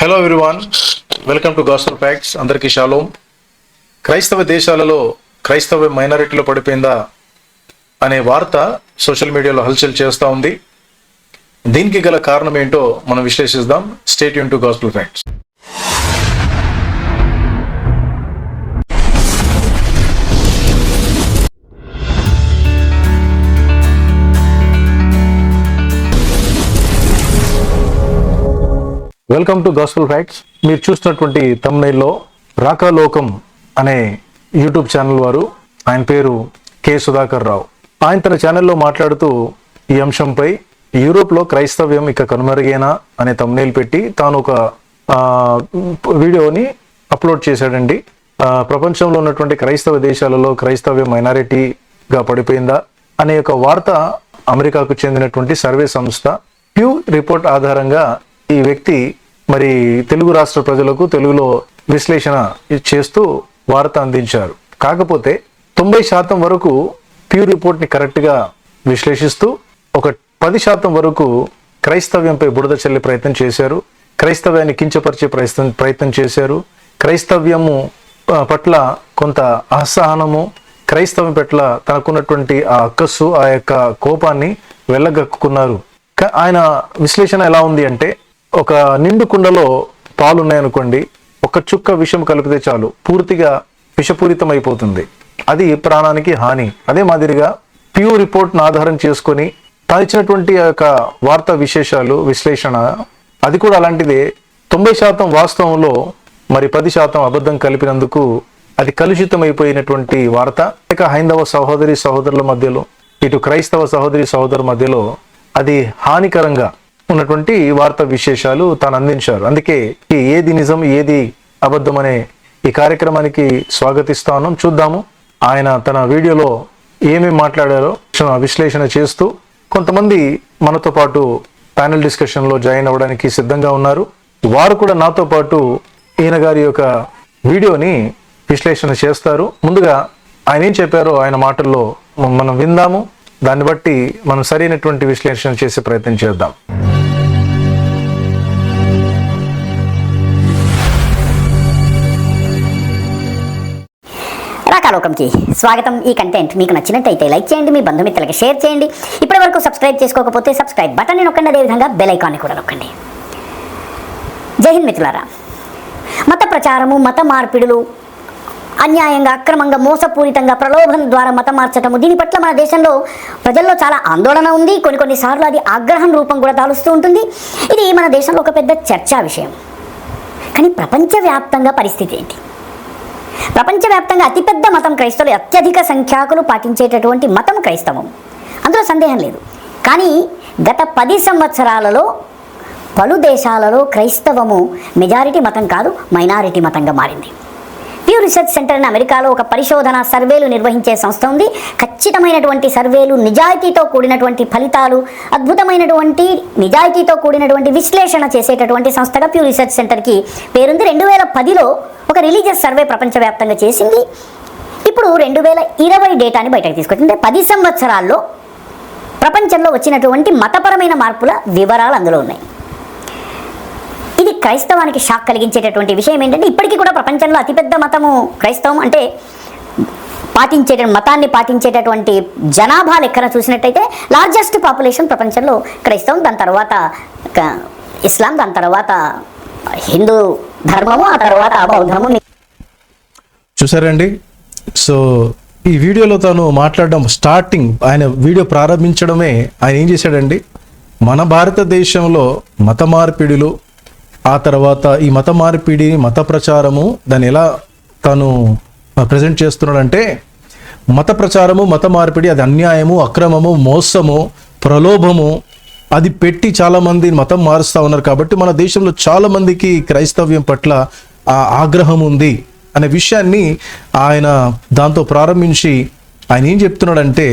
Hello everyone welcome to gospel facts అందరికీ షాలోం క్రైస్తవ దేశాలలో క్రైస్తవ మైనారిటీలో పడిపోయిందా అనే వార్త సోషల్ మీడియాలో హల్చల్ చేస్తూ ఉంది. దీనికి గల కారణం ఏంటో మనం విశ్లేషిద్దాం. Stay Yoon to gospel facts welcome to gospel facts మీరు చూసినటువంటి తమ్నైల్లో రాకాలోకం అనే యూట్యూబ్ ఛానల్ వారు ఆయన పేరు కె. సుధాకర్ రావు. ఆయన తన ఛానల్లో మాట్లాడుతూ ఈ అంశంపై యూరోప్లో క్రైస్తవ్యం ఇక కనుమరుగేనా అనే తమ్నైల్ పెట్టి తాను ఒక వీడియోని అప్లోడ్ చేశాడండి. ప్రపంచంలో ఉన్నటువంటి క్రైస్తవ దేశాలలో క్రైస్తవ్యం మైనారిటీగా పడిపోయిందా అనే ఒక వార్త అమెరికాకు చెందినటువంటి సర్వే సంస్థ ప్యూ రిపోర్ట్ ఆధారంగా ఈ వ్యక్తి మరి తెలుగు రాష్ట్ర ప్రజలకు తెలుగులో విశ్లేషణ చేస్తూ వార్త అందించారు. కాకపోతే తొంభై శాతం వరకు ప్యూ రిపోర్ట్ని కరెక్ట్గా విశ్లేషిస్తూ ఒక పది శాతం వరకు క్రైస్తవ్యంపై బురద చల్లే ప్రయత్నం చేశారు. క్రైస్తవ్యాన్ని కించపరిచే ప్రయత్నం ప్రయత్నం చేశారు. క్రైస్తవ్యము పట్ల కొంత అసహనము క్రైస్తవం పట్ల తనకున్నటువంటి ఆ అక్కస్సు ఆ యొక్క కోపాన్ని వెళ్ళగక్కున్నారు ఆయన విశ్లేషణ ఎలా ఉంది అంటే ఒక నిండు కుండలో పాలు ఉన్నాయనుకోండి ఒక చుక్క విషం కలిపితే చాలు పూర్తిగా విషపూరితం అయిపోతుంది అది ప్రాణానికి హాని. అదే మాదిరిగా ప్యూ రిపోర్ట్ను ఆధారం చేసుకొని తాను ఆ యొక్క వార్తా విశేషాలు విశ్లేషణ అది కూడా అలాంటిదే. తొంభై శాతం వాస్తవంలో మరి పది శాతం అబద్ధం కలిపినందుకు అది కలుషితమైపోయినటువంటి వార్త. ఇక హైందవ సహోదరి సహోదరుల మధ్యలో ఇటు క్రైస్తవ సహోదరి సహోదరుల మధ్యలో అది హానికరంగా ఉన్నటువంటి వార్తా విశేషాలు తాను అందించారు. అందుకే ఈ ఏది నిజం ఏది అబద్ధం అనే ఈ కార్యక్రమానికి స్వాగతిస్తాను. చూద్దాము ఆయన తన వీడియోలో ఏమేమి మాట్లాడారో విశ్లేషణ చేస్తూ కొంతమంది మనతో పాటు ప్యానెల్ డిస్కషన్లో జాయిన్ అవ్వడానికి సిద్ధంగా ఉన్నారు. వారు కూడా నాతో పాటు ఈయన గారి యొక్క వీడియోని విశ్లేషణ చేస్తారు. ముందుగా ఆయన ఏం చెప్పారో ఆయన మాటల్లో మనం విందాము. దాన్ని బట్టి మనం సరైనటువంటి విశ్లేషణ చేసే ప్రయత్నం చేద్దాం. రాకాలోకంకి స్వాగతం. ఈ కంటెంట్ మీకు నచ్చినట్టయితే లైక్ చేయండి మీ బంధుమిత్రులకి షేర్ చేయండి. ఇప్పటి వరకు సబ్స్క్రైబ్ చేసుకోకపోతే సబ్స్క్రైబ్ బటన్ని నొక్కండి అదేవిధంగా బెల్ ఐకాన్ని కూడా నొక్కండి. జై హింద్ మిత్రులారా. మత ప్రచారము మత మార్పిడులు అన్యాయంగా అక్రమంగా మోసపూరితంగా ప్రలోభం ద్వారా మతం మార్చటము దీని పట్ల మన దేశంలో ప్రజల్లో చాలా ఆందోళన ఉంది. కొన్ని కొన్నిసార్లు అది ఆగ్రహం రూపం కూడా దాలుస్తూ ఉంటుంది. ఇది మన దేశంలో ఒక పెద్ద చర్చా విషయం. కానీ ప్రపంచవ్యాప్తంగా పరిస్థితి ఏంటి? ప్రపంచవ్యాప్తంగా అతిపెద్ద మతం క్రైస్తవులు అత్యధిక సంఖ్యాకులు పాటించేటటువంటి మతం క్రైస్తవం. అందులో సందేహం లేదు. కానీ గత పది సంవత్సరాలలో పలు దేశాలలో క్రైస్తవము మెజారిటీ మతం కాదు మైనారిటీ మతంగా మారింది. ప్యూ రీసెర్చ్ సెంటర్ అని అమెరికాలో ఒక పరిశోధన సర్వేలు నిర్వహించే సంస్థ ఉంది. ఖచ్చితమైనటువంటి సర్వేలు నిజాయితీతో కూడినటువంటి ఫలితాలు అద్భుతమైనటువంటి నిజాయితీతో కూడినటువంటి విశ్లేషణ చేసేటటువంటి సంస్థగా ప్యూ రీసెర్చ్ సెంటర్కి పేరుంది. రెండు వేల పదిలో ఒక రిలీజియస్ సర్వే ప్రపంచవ్యాప్తంగా చేసింది. ఇప్పుడు రెండు వేల ఇరవై డేటాని బయటకు తీసుకొచ్చింది. పది సంవత్సరాల్లో ప్రపంచంలో వచ్చినటువంటి మతపరమైన మార్పుల వివరాలు అందులో ఉన్నాయి. క్రైస్తవానికి షాక్ కలిగించేటటువంటి విషయం ఏంటంటే ఇప్పటికీ కూడా ప్రపంచంలో అతిపెద్ద మతము క్రైస్తవం. అంటే పాటించే మతాన్ని పాటించేటటువంటి జనాభా లెక్కన చూసినట్టయితే లార్జెస్ట్ పాపులేషన్ ప్రపంచంలో క్రైస్తవం. దాని తర్వాత ఇస్లాం దాని తర్వాత హిందూ ధర్మము ఆ తర్వాత బౌద్ధము. చూసారండి? సో ఈ వీడియోలో తాను మాట్లాడడం స్టార్టింగ్ ఆయన వీడియో ప్రారంభించడమే ఆయన ఏం చేశాడండి? మన భారతదేశంలో మత మార్పిడులు ఆ తర్వాత ఈ మత మార్పిడి మత ప్రచారము దాన్ని ఎలా తను ప్రజెంట్ చేస్తున్నాడంటే మత ప్రచారము మత మార్పిడి అది అన్యాయము అక్రమము మోసము ప్రలోభము అది పెట్టి చాలామంది మతం మారుస్తూ ఉన్నారు కాబట్టి మన దేశంలో చాలామందికి క్రైస్తవ్యం పట్ల ఆ ఆగ్రహం ఉంది అనే విషయాన్ని ఆయన దాంతో ప్రారంభించి ఆయన ఏం చెప్తున్నాడంటే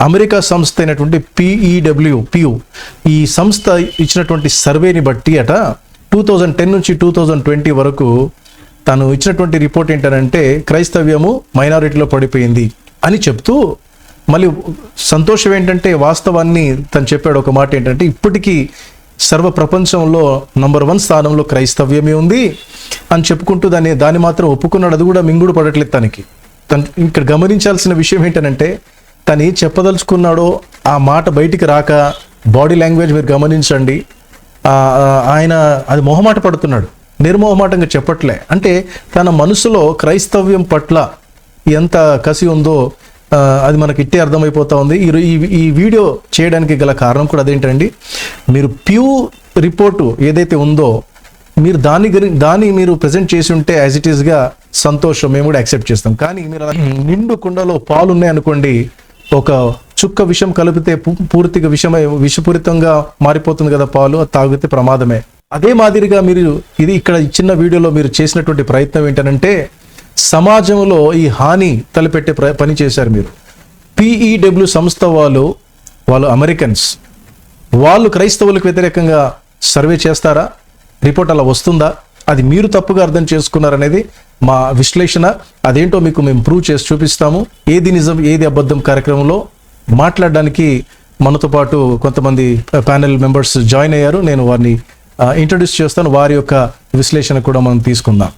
అమెరికా సంస్థ అయినటువంటి పిఈడబ్ల్యూ పియు ఈ సంస్థ ఇచ్చినటువంటి సర్వేని బట్టి అట టూ థౌజండ్ టెన్ నుంచి టూ థౌజండ్ ట్వంటీ వరకు తను ఇచ్చినటువంటి రిపోర్ట్ ఏంటంటే క్రైస్తవ్యము మైనారిటీలో పడిపోయింది అని చెప్తూ మళ్ళీ సంతోషం ఏంటంటే వాస్తవాన్ని తను చెప్పాడు ఒక మాట ఏంటంటే ఇప్పటికీ సర్వ ప్రపంచంలో నంబర్ వన్ స్థానంలో క్రైస్తవ్యమే ఉంది అని చెప్పుకుంటూ దాన్ని దాన్ని మాత్రం ఒప్పుకున్నాడు. అది కూడా మింగుడు పడట్లేదు తనకి. తను ఇక్కడ గమనించాల్సిన విషయం ఏంటంటే తను ఏం చెప్పదలుచుకున్నాడో ఆ మాట బయటికి రాక బాడీ లాంగ్వేజ్ మీరు గమనించండి. ఆయన అది మొహమాట పడుతున్నాడు. నిర్మోహమాటంగా చెప్పట్లే. అంటే తన మనసులో క్రైస్తవ్యం పట్ల ఎంత కసి ఉందో అది మనకి ఇట్టే అర్థమైపోతా ఉంది. ఈ ఈ- వీడియో చేయడానికి గల కారణం కూడా అదేంటండి? మీరు ప్యూ రిపోర్టు ఏదైతే ఉందో మీరు దాని గురి దాన్ని మీరు ప్రజెంట్ చేసి ఉంటే యాజ్ ఇట్ ఈస్గా సంతోషం మేము కూడా యాక్సెప్ట్ చేస్తాం. కానీ మీరు నిండు కుండలో పాలు ఉన్నాయనుకోండి ఒక చుక్క విషం కలిపితే పూర్తిగా విషమై విషపూరితంగా మారిపోతుంది కదా పాలు అది తాగితే ప్రమాదమే. అదే మాదిరిగా మీరు ఇది ఇక్కడ చిన్న వీడియోలో మీరు చేసినటువంటి ప్రయత్నం ఏంటంటే సమాజంలో ఈ హాని తలపెట్టే ప్ర పని చేశారు మీరు. పిఈడబ్ల్యూ సంస్థ వాళ్ళు వాళ్ళు అమెరికన్స్ వాళ్ళు క్రైస్తవులకు వ్యతిరేకంగా సర్వే చేస్తారా? రిపోర్ట్ అలా వస్తుందా? అది మీరు తప్పుగా అర్థం చేసుకున్నారనేది మా విశ్లేషణ. అదేంటో మీకు మేము ప్రూవ్ చేసి చూపిస్తాము. ఏది నిజం ఏది అబద్ధం కార్యక్రమంలో మాట్లాడడానికి మనతో పాటు కొంతమంది ప్యానెల్ మెంబర్స్ జాయిన్ అయ్యారు. నేను వారిని ఇంట్రడ్యూస్ చేస్తాను. వారి యొక్క విశ్లేషణ కూడా మనం తీసుకుందాం.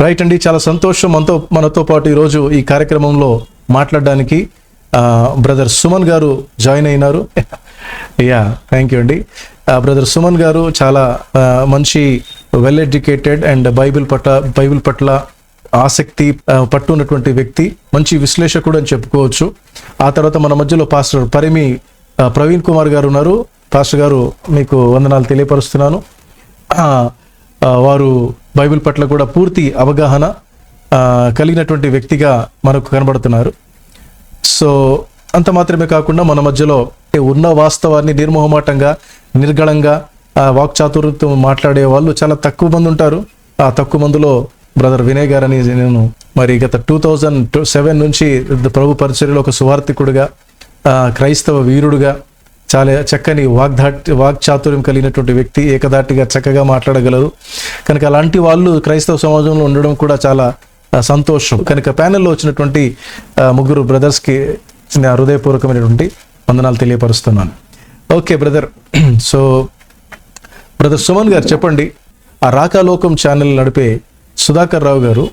రైట్ అండి చాలా సంతోషం మనతో మనతో పాటు ఈరోజు ఈ కార్యక్రమంలో మాట్లాడడానికి బ్రదర్ సుమన్ గారు జాయిన్ అయినారు. యా థ్యాంక్ యూ అండి. బ్రదర్ సుమన్ గారు చాలా మంచి వెల్ ఎడ్యుకేటెడ్ అండ్ బైబిల్ పట్ల బైబిల్ పట్ల ఆసక్తి పట్టు ఉన్నటువంటి వ్యక్తి మంచి విశ్లేషకుడు అని చెప్పుకోవచ్చు. ఆ తర్వాత మన మధ్యలో పాస్టర్ పరిమి ప్రవీణ్ కుమార్ గారు ఉన్నారు. పాస్టర్ గారు మీకు వందనాలు తెలియపరుస్తున్నాను. వారు బైబిల్ పట్ల కూడా పూర్తి అవగాహన కలిగినటువంటి వ్యక్తిగా మనకు కనబడుతున్నారు. సో అంత మాత్రమే కాకుండా మన మధ్యలో ఉన్న వాస్తవాన్ని నిర్మోహమాటంగా నిర్గళంగా వాక్చాతుర్యంతో మాట్లాడే వాళ్ళు చాలా తక్కువ మంది ఉంటారు. ఆ తక్కువ మందిలో బ్రదర్ వినయ్ గారని నేను మరి గత టూ థౌజండ్ సెవెన్ నుంచి ప్రభు పరిచర్యలో ఒక సువార్థికుడుగా క్రైస్తవ వీరుడుగా చాలా చక్కని వాగ్దాటి వాక్చాతుర్యం కలిగినటువంటి వ్యక్తి ఏకదాటిగా చక్కగా మాట్లాడగలరు. కనుక అలాంటి వాళ్ళు క్రైస్తవ సమాజంలో ఉండడం కూడా చాలా సంతోషం. కనుక ప్యానెల్లో వచ్చినటువంటి ముగ్గురు బ్రదర్స్కి నా హృదయపూర్వకమైనటువంటి వందనాలు తెలియపరుస్తున్నాను. Okay brother. So brother Suman గారు చెప్పండి ఆ రాకాలోకం ఛానల్ నడిపే సుధాకర్ రావు గారు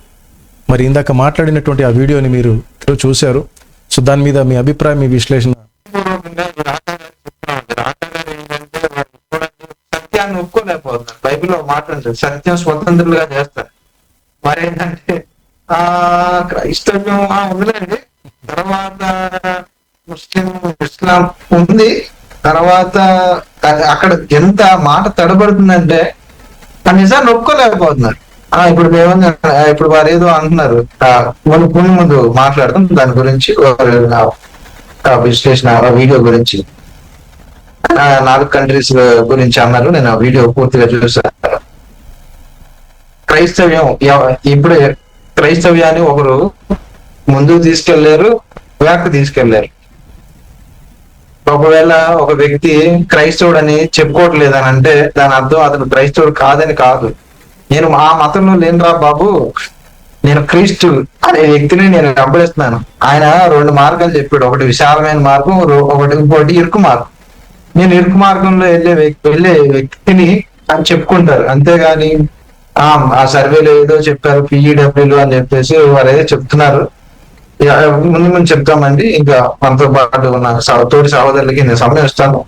మరి ఇందాక మాట్లాడినటువంటి ఆ వీడియోని మీరు చూశారు. సో దాని మీద మీ అభిప్రాయం మీ విశ్లేషణ? సత్యాన్ని ఒప్పుకోలేకపోతున్నారు. బైబిల్ ఒక మాట సత్యం స్వతంత్రులుగా చేస్తారు. మరి ఏంటంటే ఆ క్రైస్తవ్యం ఉందిలేండి. తర్వాత ముస్లిం ఇస్లాం ఉంది. తర్వాత అక్కడ ఎంత మాట తడబడుతుందంటే నిజాన్ని ఒప్పుకోలేకపోతున్నారు. ఇప్పుడు ఏమన్నా ఇప్పుడు వారు ఏదో అంటున్నారు. ఆ, ముందు ముందు మాట్లాడతాం దాని గురించి విశ్లేషణ వీడియో గురించి. నాలుగు కంట్రీస్ గురించి అన్నారు. నేను ఆ వీడియో పూర్తిగా చూసాను క్రైస్తవ్యం ఇప్పుడు క్రైస్తవ్యాన్ని ఒకరు ముందుకు తీసుకెళ్ళారు వెనక్కి తీసుకెళ్ళారు. ఒకవేళ ఒక వ్యక్తి క్రైస్తవుడు అని చెప్పుకోవట్లేదు అని అంటే దాని అర్థం అతను క్రైస్తవుడు కాదని కాదు. నేను ఆ మతంలో లేనురా బాబు. నేను క్రీస్తు అనే వ్యక్తిని నేను వెంబడిస్తున్నాను ఆయన రెండు మార్గాలు చెప్పాడు. ఒకటి విశాలమైన మార్గం ఒకటి ఇంకోటి ఇరుకు మార్గం. నేను ఇరుకు మార్గంలో వెళ్ళే వ్యక్తి వెళ్ళే వ్యక్తిని అని చెప్పుకుంటారు. అంతేగాని ఆ ఆ సర్వేలో ఏదో చెప్పారు పిఈడబ్ల్యూలు అని చెప్పేసి వారు ఏదో చెప్తున్నారు ముందు ముందు చెప్తామండి. ఇంకా మనతో పాటు ఉన్న సహ- తోటి సహోదరులకి నేను సమయం ఇస్తాను.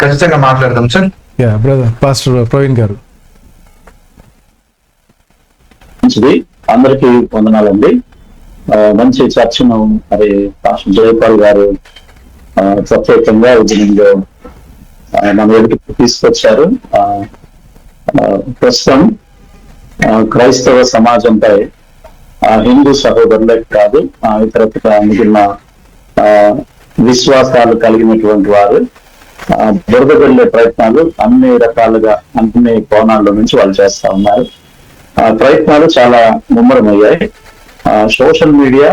ఖచ్చితంగా మాట్లాడదాం sir. Yeah brother pastor Praveen గారు. మంచిది. అందరికీ వందనాలండి. మంచి చర్చను మరి పాస్టర్ జయపాల్ గారు ప్రత్యేకంగా ఉద్యమంలో మన ఎదుటికి తీసుకొచ్చారు. ప్రస్తుతం క్రైస్తవ సమాజంపై హిందూ సహోదరులే కాదు ఇతరత్ర మిగిలిన ఆ, విశ్వాసాలు కలిగినటువంటి వారు ఆ, బురద వెళ్ళే ప్రయత్నాలు అన్ని రకాలుగా అన్ని కోణాల్లో నుంచి వాళ్ళు చేస్తా ఉన్నారు. ప్రయత్నాలు చాలా ముమ్మరమయ్యాయి. సోషల్ మీడియా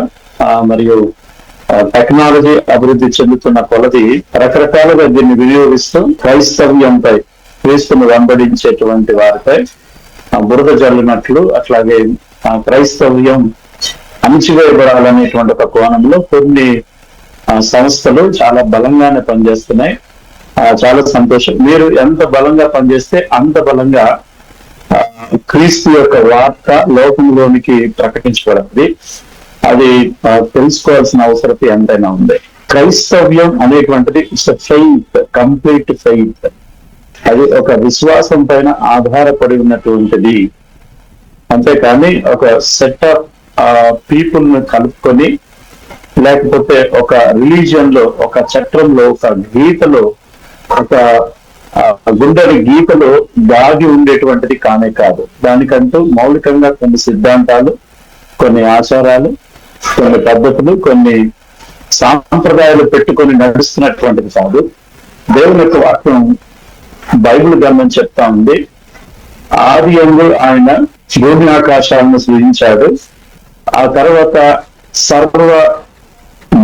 మరియు టెక్నాలజీ అభివృద్ధి చెందుతున్న కొలది రకరకాలుగా దీన్ని వినియోగిస్తూ క్రైస్తవ్యంపై క్రీస్తును వెంబడించేటువంటి వారిపై ఆ, బురద జల్లినట్లు అట్లాగే క్రైస్తవ్యం అణిచివేయబడాలనేటువంటి ఒక కోణంలో కొన్ని సంస్థలు చాలా బలంగానే పనిచేస్తున్నాయి. చాలా సంతోషం. మీరు ఎంత బలంగా పనిచేస్తే అంత బలంగా క్రీస్తు యొక్క వార్త లోకంలోనికి ప్రకటించబడింది అది తెలుసుకోవాల్సిన అవసరం ఎంతైనా ఉంది. క్రైస్తవ్యం అనేటువంటిది ఇట్స్ ఫెయిత్ కంప్లీట్ ఫెయిత్. అది ఒక విశ్వాసం పైన ఆధారపడి ఉన్నటువంటిది. అంతేకాని ఒక సెట్ ఆఫ్ పీపుల్ను కలుపుకొని లేకపోతే ఒక రిలీజియన్లో ఒక చట్టంలో ఒక గీతలో ఒక గుండెని గీతలో దాగి ఉండేటువంటిది కానే కాదు. దానికంటూ మౌలికంగా కొన్ని సిద్ధాంతాలు కొన్ని ఆచారాలు కొన్ని పద్ధతులు కొన్ని సాంప్రదాయాలు పెట్టుకొని నడుస్తున్నటువంటిది కాదు. దేవుని యొక్క వాక్యం బైబిల్ గ్రంథం చెప్తా ఉంది. ఆది ఎందు ఆయన భూమి ఆకాశాలను సృజించాడు. ఆ తర్వాత సర్వ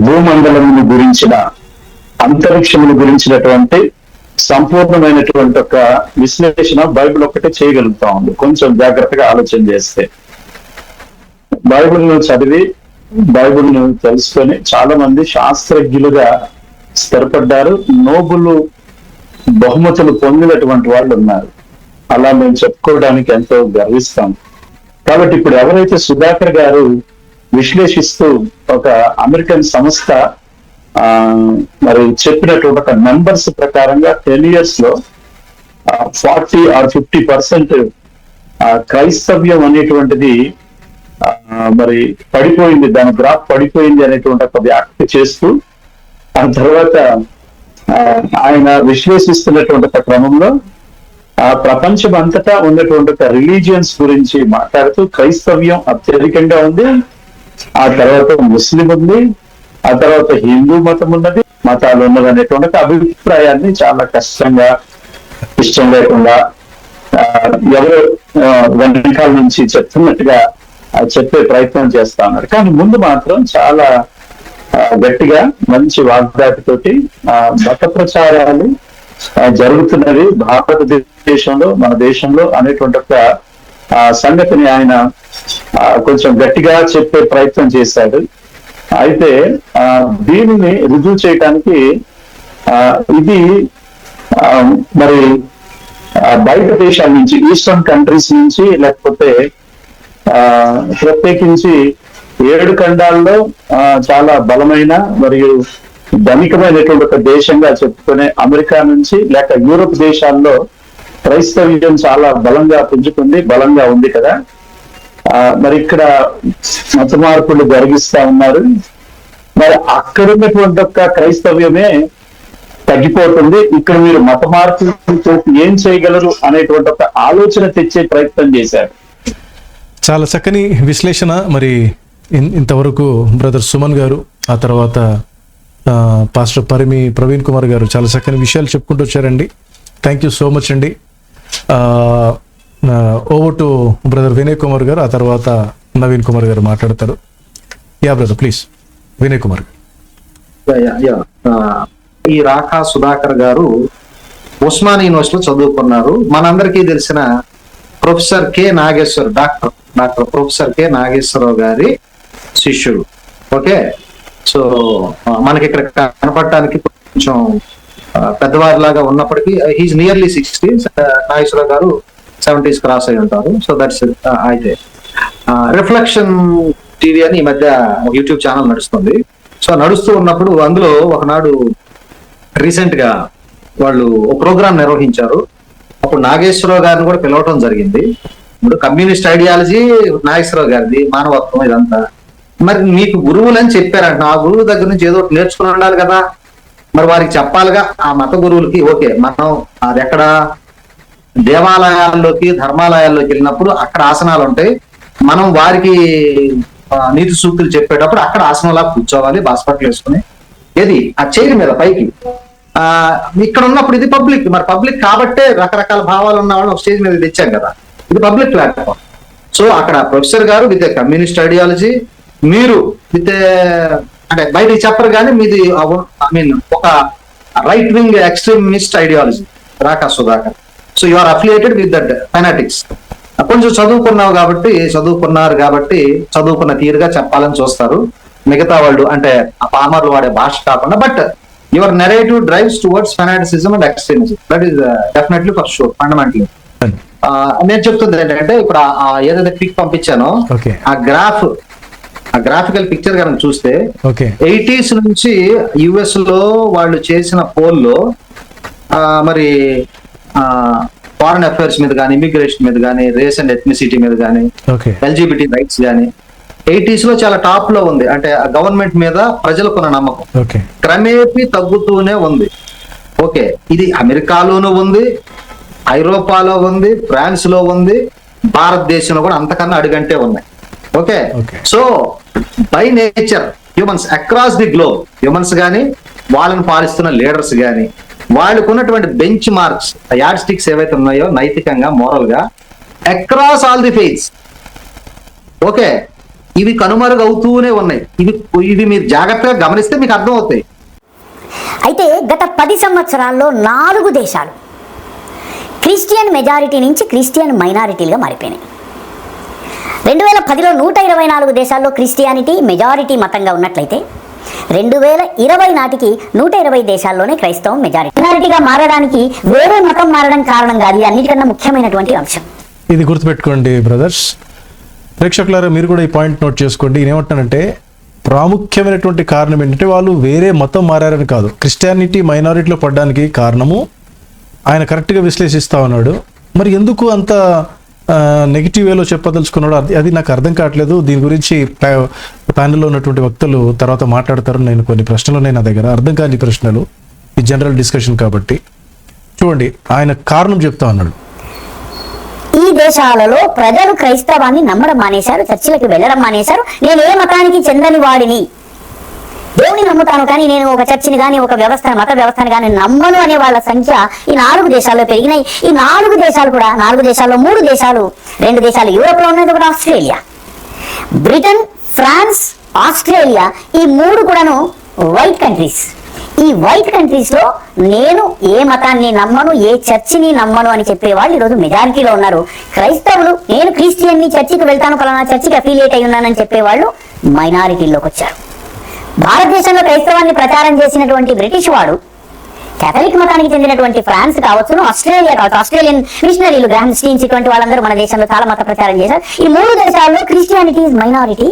భూమండలమును గురించిన అంతరిక్షమును గురించినటువంటి సంపూర్ణమైనటువంటి ఒక విశ్లేషణ బైబిల్ ఒక్కటే చేయగలుగుతా ఉంది. కొంచెం జాగ్రత్తగా ఆలోచన చేస్తే. బైబిల్ను చదివి బైబిల్ను తెలుసుకొని చాలా మంది శాస్త్రజ్ఞులుగా స్థిరపడ్డారు. నోబుల్ బహుమతులు పొందినటువంటి వాళ్ళు ఉన్నారు. అలా మేము చెప్పుకోవడానికి ఎంతో గర్విస్తాం. కాబట్టి ఇప్పుడు ఎవరైతే సుధాకర్ గారు విశ్లేషిస్తూ ఒక అమెరికన్ సంస్థ మరి చెప్పినటువంటి ఒక నంబర్స్ ప్రకారంగా టెన్ ఇయర్స్లో ఫార్టీ ఆర్ ఫిఫ్టీ పర్సెంట్ క్రైస్తవ్యం అనేటువంటిది మరి పడిపోయింది దాని గ్రాఫ్ పడిపోయింది అనేటువంటి ఒక వ్యాఖ్య చేస్తూ ఆ తర్వాత ఆయన విశ్లేషిస్తున్నటువంటి ఒక క్రమంలో ఆ ప్రపంచం అంతటా ఉన్నటువంటి ఒక రిలీజియన్స్ గురించి మాట్లాడుతూ క్రైస్తవ్యం అత్యధికంగా ఉంది ఆ తర్వాత ముస్లిం ఉంది ఆ తర్వాత హిందూ మతం ఉన్నది మతాలు ఉన్నది అనేటువంటి అభిప్రాయాన్ని చాలా కష్టంగా ఇష్టం లేకుండా ఎవరు వెనకాల నుంచి చెప్తున్నట్టుగా చెప్పే ప్రయత్నం చేస్తా ఉన్నారు. కానీ ముందు మాత్రం చాలా గట్టిగా మంచి వాగ్దాటితోటి ఆ, మత ప్రచారాలు జరుగుతున్నవి. భారతదేశంలో మన దేశంలో అనేటువంటి ఒక ఆ, సంగతిని ఆయన కొంచెం గట్టిగా చెప్పే ప్రయత్నం చేశాడు. అయితే ఆ, దీనిని రుజువు చేయటానికి ఆ, ఇది మరి బయట దేశాల నుంచి ఈస్టర్న్ కంట్రీస్ నుంచి లేకపోతే ఆ ప్రత్యేకించి ఏడు ఖండాల్లో చాలా బలమైన మరియు ధనికమైనటువంటి ఒక దేశంగా చెప్పుకునే అమెరికా నుంచి లేక యూరోప్ దేశాల్లో క్రైస్తవ్యం చాలా బలంగా పుంజుకుంది బలంగా ఉంది కదా. మరి ఇక్కడ మత మార్పులు జరిగిస్తా ఉన్నారు. మరి అక్కడ ఉన్నటువంటి ఒక క్రైస్తవ్యమే తగ్గిపోతుంది. ఇక్కడ మీరు మత మార్పులతో ఏం చేయగలరు అనేటువంటి ఒక ఆలోచన తెచ్చే ప్రయత్నం చేశారు. చాలా చక్కని విశ్లేషణ. మరి ఇన్- ఇంతవరకు బ్రదర్ సుమన్ గారు ఆ తర్వాత పాస్టర్ పరిమి ప్రవీణ్ కుమార్ గారు చాలా చక్కని విషయాలు చెప్పుకుంటూ వచ్చారండి. థ్యాంక్ యూ సో మచ్ అండి. Over to brother Vinay Kumar గారు ఆ తర్వాత నవీన్ కుమార్ గారు మాట్లాడతారు. Yeah brother please Vinay Kumar yeah, yeah. ఈ రాఖా సుధాకర్ గారు ఉస్మాన్ యూనివర్సిటీలో చదువుకున్నారు. మనందరికీ తెలిసిన professor K Nageshwar doctor doctor professor K Nageswara Rao గారి శిష్యుడు. ఓకే? సో మనకి ఇక్కడ కనపడటానికి కొంచెం పెద్దవారిలాగా ఉన్నప్పటికీ హీస్ నియర్లీ సిక్స్టీ నాగేశ్వరరావు గారు సెవెంటీస్ క్రాస్ అయి ఉంటారు. సో దట్స్ uh, అయితే uh, రిఫ్లెక్షన్ టీవీ అని ఈ మధ్య ఒక యూట్యూబ్ ఛానల్ నడుస్తుంది. సో నడుస్తూ ఉన్నప్పుడు అందులో ఒకనాడు రీసెంట్గా వాళ్ళు ఒక ప్రోగ్రామ్ నిర్వహించారు. అప్పుడు నాగేశ్వరరావు గారిని కూడా పిలవటం జరిగింది. ఇప్పుడు కమ్యూనిస్ట్ ఐడియాలజీ నాగేశ్వరరావు గారిది మానవత్వం ఇదంతా. మరి మీకు గురువులు అని చెప్పారంట. ఆ గురువు దగ్గర నుంచి ఏదో ఒకటి నేర్చుకుని ఉండాలి కదా. మరి వారికి చెప్పాలిగా ఆ మత గురువులకి. ఓకే మనం అది ఎక్కడ? దేవాలయాల్లోకి ధర్మాలయాల్లోకి వెళ్ళినప్పుడు అక్కడ ఆసనాలు ఉంటాయి. మనం వారికి నీతి సూక్తులు చెప్పేటప్పుడు అక్కడ ఆసనంలా కూర్చోవాలి బాస్పట్లు వేసుకుని. ఏది? ఆ చైర్ మీద పైకి. ఆ ఇక్కడ ఉన్నప్పుడు ఇది పబ్లిక్. మరి పబ్లిక్ కాబట్టే రకరకాల భావాలు ఉన్న వాళ్ళని ఒక స్టేజ్ మీద తెచ్చాం కదా. ఇది పబ్లిక్ ప్లాట్ఫామ్. సో అక్కడ ప్రొఫెసర్ గారు విత్ కమ్యూనిస్ట్ ఐడియాలజీ మీరు విత్ అంటే బయటికి చెప్పరు కానీ మీది ఐ మీన్ ఒక right wing extremist ideology. Raka Sudhakar. So you are affiliated with that fanatics కొంచెం చదువుకున్నావు కాబట్టి చదువుకున్నారు కాబట్టి చదువుకున్న తీరుగా చెప్పాలని చూస్తారు. మిగతా వాళ్ళు అంటే ఆ పామర్లు వాడే భాష కాకుండా but your narrative drives towards fanaticism and extremism that is definitely for sure fundamentally నేను చెప్తుంది ఏంటంటే ఇప్పుడు ఏదైతే పిక్ పంపించానో. ఆ గ్రాఫ్ ఆ గ్రాఫికల్ పిక్చర్ కనుక చూస్తే ఎయిటీస్ నుంచి యుఎస్లో వాళ్ళు చేసిన పోల్లో మరి ఫారెన్ అఫైర్స్ మీద కానీ ఇమిగ్రేషన్ మీద కానీ రేస్ అండ్ ఎథ్నిసిటీ మీద కానీ ఎల్జిబిటీ రైట్స్ కానీ ఎయిటీస్లో చాలా టాప్లో ఉంది. అంటే గవర్నమెంట్ మీద ప్రజలకున్న నమ్మకం. క్రమేపీ తగ్గుతూనే ఉంది. ఓకే ఇది అమెరికాలోనూ ఉంది ఐరోపాలో ఉంది ఫ్రాన్స్లో ఉంది భారతదేశంలో కూడా అంతకన్నా అడుగంటే ఉన్నాయి. Okay. So by nature humans across the globe humans గాని వాళ్ళని పాలిస్తున్న లీడర్స్ గాని వాళ్ళకున్నటువంటి బెంచ్ మార్క్స్ యాడ్ స్టిక్స్ ఏవైతే ఉన్నాయో నైతికంగా మోరల్గా across all the phase okay ఇవి కనుమరుగు అవుతూనే ఉన్నాయి. ఇవి ఇవి మీరు జాగ్రత్తగా గమనిస్తే మీకు అర్థం అవుతాయి అయితే గత పది సంవత్సరాల్లో నాలుగు దేశాలు క్రిస్టియన్ మెజారిటీ నుంచి క్రిస్టియన్ మైనారిటీలుగా మారిపోయినాయి. రెండు వేల పదిలో నూట ఇరవై నాలుగు దేశాల్లో క్రిస్టియానిటీ మెజారిటీ మతంగా ఉన్నట్లయితే రెండు వేల ఇరవై నాటికి నూట ఇరవై దేశాల్లోనే క్రైస్తవం మెజారిటీ. మెజారిటీగా మారడానికి వేరే మతం మారడం కారణం కాదు ఇది అన్నిటికన్నా ముఖ్యమైనటువంటి అంశం. ఇది గుర్తుపెట్టుకోండి బ్రదర్స్. ప్రేక్షకులారా మీరు కూడా ఈ పాయింట్ నోట్ చేసుకోండి. నేను ఏమంటానంటే ప్రాముఖ్యమైనటువంటి కారణం ఏంటంటే వాళ్ళు వేరే మతం మారారని కాదు. క్రిస్టియానిటీ మైనారిటీలో పడడానికి కారణము ఆయన కరెక్ట్గా విశ్లేషిస్తా ఉన్నాడు. మరి ఎందుకు అంత నెగిటివ్ వేలో చెప్పదలుచుకున్నాడు అది అది నాకు అర్థం కావట్లేదు. దీని గురించి ప్యానెల్లో ఉన్నటువంటి వక్తలు తర్వాత మాట్లాడతారు నేను కొన్ని ప్రశ్నలు ఉన్నాయి నా దగ్గర. అర్థం కాని ప్రశ్నలు. ఈ జనరల్ డిస్కషన్ కాబట్టి. చూడండి ఆయన కారణం చెప్తా ఉన్నాడు. ఈ దేశాలలో ప్రజలు క్రైస్తవాన్ని నమ్మడం మానేశారు చర్చిలకు వెళ్ళడం మానేశారు. నేను ఏ మతానికి చెందని వాడిని? దేవుని నమ్ముతాను కానీ నేను ఒక చర్చిని కానీ ఒక వ్యవస్థ మత వ్యవస్థను కానీ నమ్మను అనే వాళ్ళ సంఖ్య ఈ నాలుగు దేశాల్లో పెరిగినాయి. ఈ నాలుగు దేశాలు కూడా నాలుగు దేశాల్లో మూడు దేశాలు రెండు దేశాలు యూరోప్లో ఉన్నది కూడా ఆస్ట్రేలియా. బ్రిటన్ ఫ్రాన్స్ ఆస్ట్రేలియా ఈ మూడు కూడాను వైట్ కంట్రీస్. ఈ వైట్ కంట్రీస్లో నేను ఏ మతాన్ని నమ్మను ఏ చర్చిని నమ్మను అని చెప్పేవాళ్ళు ఈరోజు మెజారిటీలో ఉన్నారు. క్రైస్తవులు నేను క్రిస్టియన్ని చర్చికి వెళ్తాను పలానా చర్చికి అఫిలియేట్ అయి ఉన్నానని చెప్పేవాళ్ళు మైనారిటీలోకి వచ్చారు. భారతదేశంలో క్రైస్తవాన్ని ప్రచారం చేసినటువంటి బ్రిటిష్ వాడు కేథలిక్ మతానికి చెందినటువంటి ఫ్రాన్స్ కావచ్చును ఆస్ట్రేలియా కావచ్చు ఆస్ట్రేలియన్ మిషనరీలు గ్రహం స్టీన్స్ ఇటువంటి వాళ్ళందరూ మన దేశంలో చాలా మత ప్రచారం చేశారు. ఈ మూడు దేశాల్లో క్రిస్టియానిటీ మైనారిటీ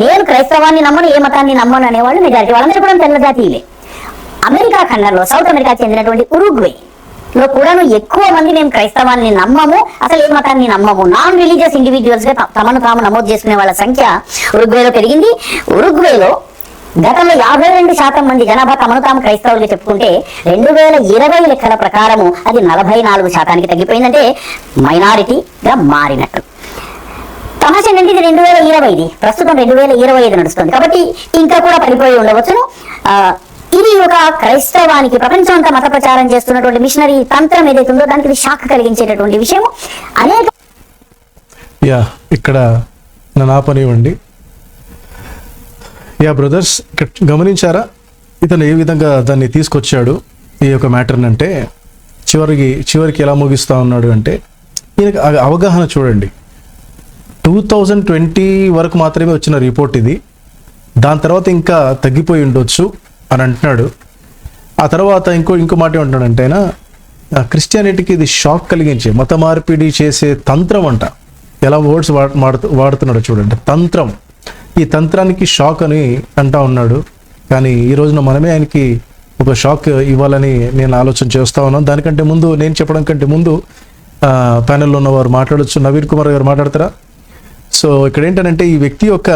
నేను క్రైస్తవాన్ని నమ్మను ఏ మతాన్ని నమ్మను అనేవాళ్ళు మెజారిటీ వాళ్ళందరూ కూడా తెల్ల జాతీయులే. అమెరికా ఖండంలో సౌత్ అమెరికా చెందినటువంటి ఉరుగ్వే. లో కూడాను ఎక్కువ మంది మేము క్రైస్తవాన్ని నమ్మము. అసలు ఏ మతాన్ని నమ్మము? నాన్ రిలీజియస్ ఇండివిజువల్స్గా తమను తాము నమోదు చేసుకునే వాళ్ళ సంఖ్య ఉరుగ్వేలో పెరిగింది. ఉరుగ్వేలో గతంలో యాభై రెండు శాతం మంది జనాభా తమను తాము క్రైస్తవులుగా చెప్పుకుంటే రెండు వేల ఇరవై లెక్కల ప్రకారము అది నలభై నాలుగు శాతానికి తగ్గిపోయిందంటే మైనారిటీగా మారినట్టు. తమాషా ఏంటంటే ఇది రెండు వేల ఇరవైది ప్రస్తుతం రెండు వేల ఇరవై ఐదు నడుస్తుంది. కాబట్టి ఇంకా కూడా పడిపోయి ఉండవచ్చును. ఇది ఒక క్రైస్తవానికి ప్రపంచం అంతా మత ప్రచారం చేస్తున్నటువంటి మిషనరీ తంత్రం ఏదైతే ఉందో దానికి ఇది షాక్ కలిగించేటటువంటి విషయం అనేక యా ఇక్కడ నన్ను ఆపనివ్వండి. యా బ్రదర్స్ ఇక్కడ గమనించారా? ఇతను ఏ విధంగా దాన్ని తీసుకొచ్చాడు? ఈ యొక్క మ్యాటర్ని అంటే చివరికి చివరికి ఎలా ముగిస్తా ఉన్నాడు అంటే ఈయనకి అవగాహన చూడండి. టూ థౌజండ్ ట్వంటీ వరకు మాత్రమే వచ్చిన రిపోర్ట్ ఇది. దాని తర్వాత ఇంకా తగ్గిపోయి ఉండొచ్చు. అని అంటున్నాడు. ఆ తర్వాత ఇంకో ఇంకో మాట ఏమంటున్నాడంటే ఆయన క్రిస్టియానిటీకి ఇది షాక్ కలిగించే మత మార్పిడి చేసే తంత్రం అంట. ఎలా వర్డ్స్ వాడుతూ వాడుతున్నాడో చూడండి. తంత్రం. ఈ తంత్రానికి షాక్ అని అంటా ఉన్నాడు. కానీ ఈ రోజున మనమే ఆయనకి ఒక షాక్ ఇవ్వాలని నేను ఆలోచన చేస్తా ఉన్నాను. దానికంటే ముందు నేను చెప్పడం కంటే ముందు ప్యానెల్లో ఉన్నవారు మాట్లాడొచ్చు. నవీన్ కుమార్ గారు మాట్లాడతారా? సో ఇక్కడ ఏంటంటే ఈ వ్యక్తి యొక్క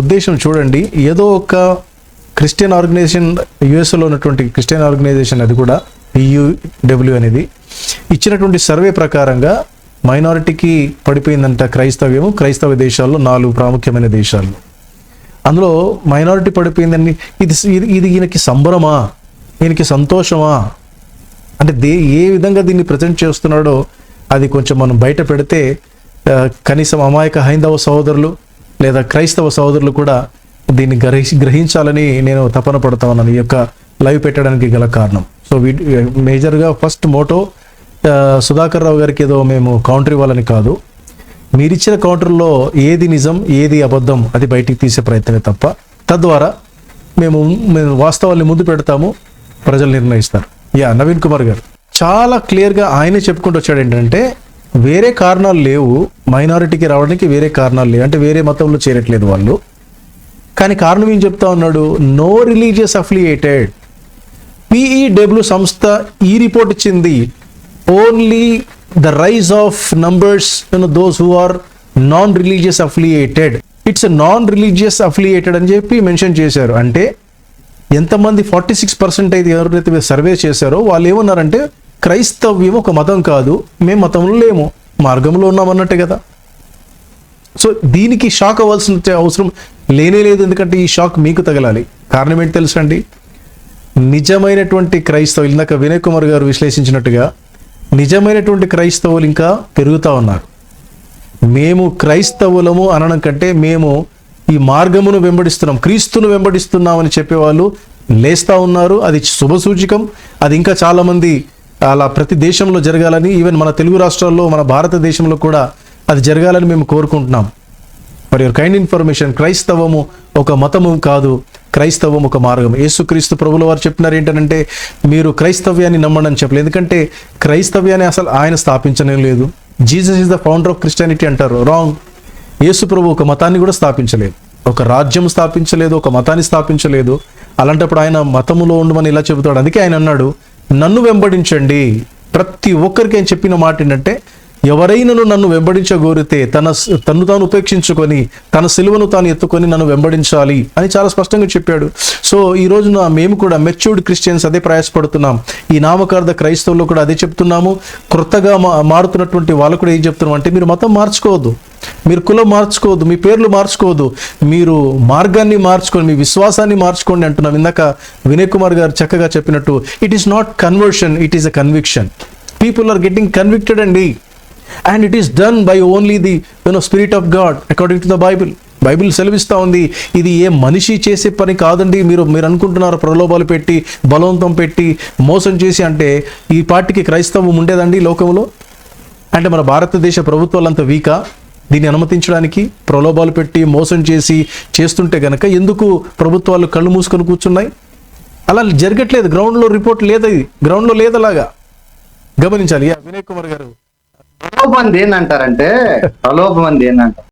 ఉద్దేశం చూడండి. ఏదో ఒక క్రిస్టియన్ ఆర్గనైజేషన్ యుఎస్లో ఉన్నటువంటి క్రిస్టియన్ ఆర్గనైజేషన్ అది కూడా పియుడబ్ల్యూ అనేది. ఇచ్చినటువంటి సర్వే ప్రకారంగా మైనారిటీకి పడిపోయిందంట క్రైస్తవ్యం క్రైస్తవ దేశాల్లో నాలుగు ప్రాముఖ్యమైన దేశాలు. అందులో మైనారిటీ పడిపోయిందని ఇది ఇది- ఇది ఈయనకి సంబరమా? ఈయనకి సంతోషమా? అంటే దే ఏ విధంగా దీన్ని ప్రజెంట్ చేస్తున్నాడో అది కొంచెం మనం బయట పెడితే కనీసం అమాయక హైందవ సహోదరులు లేదా క్రైస్తవ సోదరులు కూడా దీన్ని గ్రహి గ్రహించాలని నేను తపన పడతా ఉన్నాను. ఈ యొక్క లైవ్ పెట్టడానికి గల కారణం. సో వీ మేజర్గా ఫస్ట్ మోటో సుధాకర్ రావు గారికి ఏదో మేము కౌంటర్ ఇవ్వాలని కాదు. మీరిచ్చిన కౌంటర్లో ఏది నిజం ఏది అబద్ధం అది బయటికి తీసే ప్రయత్నమే తప్ప తద్వారా మేము మేము వాస్తవాల్ని ముందు పెడతాము ప్రజలు నిర్ణయిస్తారు. యా నవీన్ కుమార్ గారు. చాలా క్లియర్గా ఆయనే చెప్పుకుంటూ వచ్చాడు ఏంటంటే వేరే కారణాలు లేవు మైనారిటీకి రావడానికి వేరే కారణాలు లేవు. అంటే వేరే మతంలో చేరట్లేదు వాళ్ళు. కానీ కారణం ఏం చెప్తా ఉన్నాడు? నో రిలీజియస్ అఫిలియేటెడ్ పిఈడబ్ల్యూ సంస్థ ఈ రిపోర్ట్ ఇచ్చింది. Only the rise of numbers those who are non religious affiliated it's non religious affiliated అని చెప్పి మెన్షన్ చేశారు. అంటే ఎంతమంది ఫార్టీ సిక్స్ పర్సెంట్ అయితే ఎవరైతే సర్వే చేశారో వాళ్ళు ఏమన్నారంటే క్రైస్తవ్యం ఒక మతం కాదు. మేము మతంలో లేము. మార్గంలో ఉన్నామన్నట్టే కదా. సో దీనికి షాక్ అవ్వాల్సిన అవసరం లేనే లేదు ఎందుకంటే ఈ షాక్ మీకు తగలాలి. కారణం ఏంటి తెలుసండి? నిజమైనటువంటి క్రైస్తవులు ఇందాక వినయ్ కుమార్ గారు విశ్లేషించినట్టుగా నిజమైనటువంటి క్రైస్తవులు ఇంకా పెరుగుతూ ఉన్నారు. మేము క్రైస్తవులము అనడం కంటే మేము ఈ మార్గమును వెంబడిస్తున్నాం క్రీస్తును వెంబడిస్తున్నామని చెప్పేవాళ్ళు లేస్తా ఉన్నారు. అది శుభ సూచకం. అది ఇంకా చాలామంది అలా ప్రతి దేశంలో జరగాలని ఈవెన్ మన తెలుగు రాష్ట్రాల్లో మన భారతదేశంలో కూడా అది జరగాలని మేము కోరుకుంటున్నాం. ఫర్ యువర్ కైండ్ ఇన్ఫర్మేషన్ క్రైస్తవము ఒక మతము కాదు క్రైస్తవం ఒక మార్గం. యేసుక్రీస్తు ప్రభుల వారు చెప్పినారు ఏంటంటే మీరు క్రైస్తవ్యాన్ని నమ్మండి అని చెప్పలేదు. ఎందుకంటే క్రైస్తవ్యాన్ని అసలు ఆయన స్థాపించనే లేదు. Jesus is the founder of Christianity అంటారు. రాంగ్ యేసు ప్రభు ఒక మతాన్ని కూడా స్థాపించలేదు. ఒక రాజ్యం స్థాపించలేదు ఒక మతాన్ని స్థాపించలేదు. అలాంటప్పుడు ఆయన మతములో ఉండమని ఇలా చెబుతాడు? అందుకే ఆయన అన్నాడు నన్ను వెంబడించండి. ప్రతి ఒక్కరికి ఆయన చెప్పిన మాట ఏంటంటే ఎవరైనను నన్ను వెంబడించగోరితే తన తను తాను ఉపేక్షించుకొని తన సిలువను తాను ఎత్తుకొని నన్ను వెంబడించాలి అని చాలా స్పష్టంగా చెప్పాడు. సో ఈ రోజున మేము కూడా మెచ్యూర్డ్ క్రిస్టియన్స్ అదే ప్రయాసపడుతున్నాం. ఈ నామకార్థ క్రైస్తవులు కూడా అదే చెప్తున్నాము. క్రొత్తగా మా మారుతున్నటువంటి వాళ్ళు కూడా ఏం చెప్తున్నాం అంటే మీరు మతం మార్చుకోవద్దు. మీరు కులం మార్చుకోవద్దు. మీ పేర్లు మార్చుకోవద్దు. మీరు మార్గాన్ని మార్చుకొని మీ విశ్వాసాన్ని మార్చుకోండి అంటున్నాం. ఇందాక వినయ్ కుమార్ గారు చక్కగా చెప్పినట్టు it is not conversion it is a conviction people are getting convicted అండి. And it is done by only the you know spirit of God according to the Bible Bible సెలవిస్తూ ఉంది. ఇది ఏ మనిషి చేసే పని కాదండి. మీరు మీరు అనుకుంటున్నారు ప్రలోభాలు పెట్టి బలవంతం పెట్టి మోసం చేసి అంటే ఈ పార్టీకి క్రైస్తవం ఉండేదండి లోకంలో? అంటే మన భారతదేశ ప్రభుత్వాలు అంత వీకా? దీన్ని అనుమతించడానికి ప్రలోభాలు పెట్టి మోసం చేసి చేస్తుంటే గనక ఎందుకు ప్రభుత్వాలు కళ్ళు మూసుకొని కూర్చున్నాయి? అలా జరగట్లేదు. గ్రౌండ్లో రిపోర్ట్ లేదు ఇది? గ్రౌండ్లో లేదు అలాగా గమనించాలి. యా, వినయ్ కుమార్ గారు. ప్రలోభం ఏంటంటారంటే ప్రలోభం ఏంటంటారు